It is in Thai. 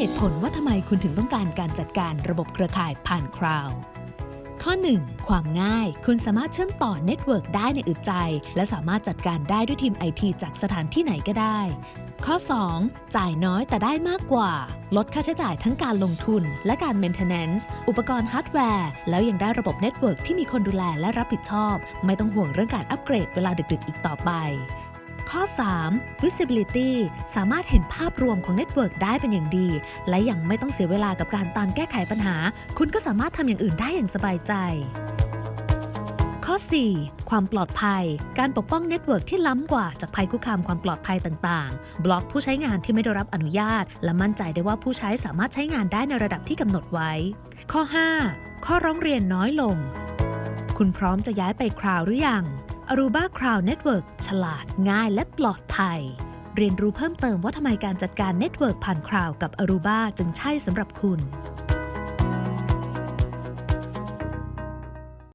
เหตุผลว่าทำไมคุณถึงต้องการการจัดการระบบเครือข่ายผ่านคราวข้อ 1 ความง่าย คุณสามารถเชื่อมต่อเน็ตเวิร์กได้ในอึดใจ และสามารถจัดการได้ด้วยทีมไอทีจากสถานที่ไหนก็ได้ ข้อ 2 จ่ายน้อยแต่ได้มากกว่า ลดค่าใช้จ่ายทั้งการลงทุน และการ maintenance อุปกรณ์ฮาร์ดแวร์ แล้วยังได้ระบบเน็ตเวิร์กที่มีคนดูแลและรับผิดชอบ ไม่ต้องห่วงเรื่องการอัปเกรดเวลาดึกๆ อีกต่อไป ข้อ 3 visibility สามารถเห็นภาพรวมของเน็ตเวิร์กได้เป็นอย่างดี และยังไม่ต้องเสียเวลากับการตามแก้ไขปัญหา คุณก็สามารถทำอย่างอื่นได้อย่างสบายใจข้อ 4 ความปลอดภัย การปกป้องเน็ตเวิร์กที่ล้ำกว่าจากภัยคุกคามความปลอดภัยต่างๆ บล็อกผู้ใช้งานที่ไม่ได้รับอนุญาต และมั่นใจได้ว่าผู้ใช้สามารถใช้งานได้ในระดับที่กำหนดไว้ ข้อ 5 ข้อร้องเรียนน้อยลง คุณพร้อมจะย้ายไปคราวหรือยัง Aruba Cloud Network ฉลาดง่ายและปลอดภัย เรียนรู้เพิ่มเติมว่าทำไมการจัดการเน็ตเวิร์กผ่านคราวกับ Aruba จึงใช่สำหรับคุณ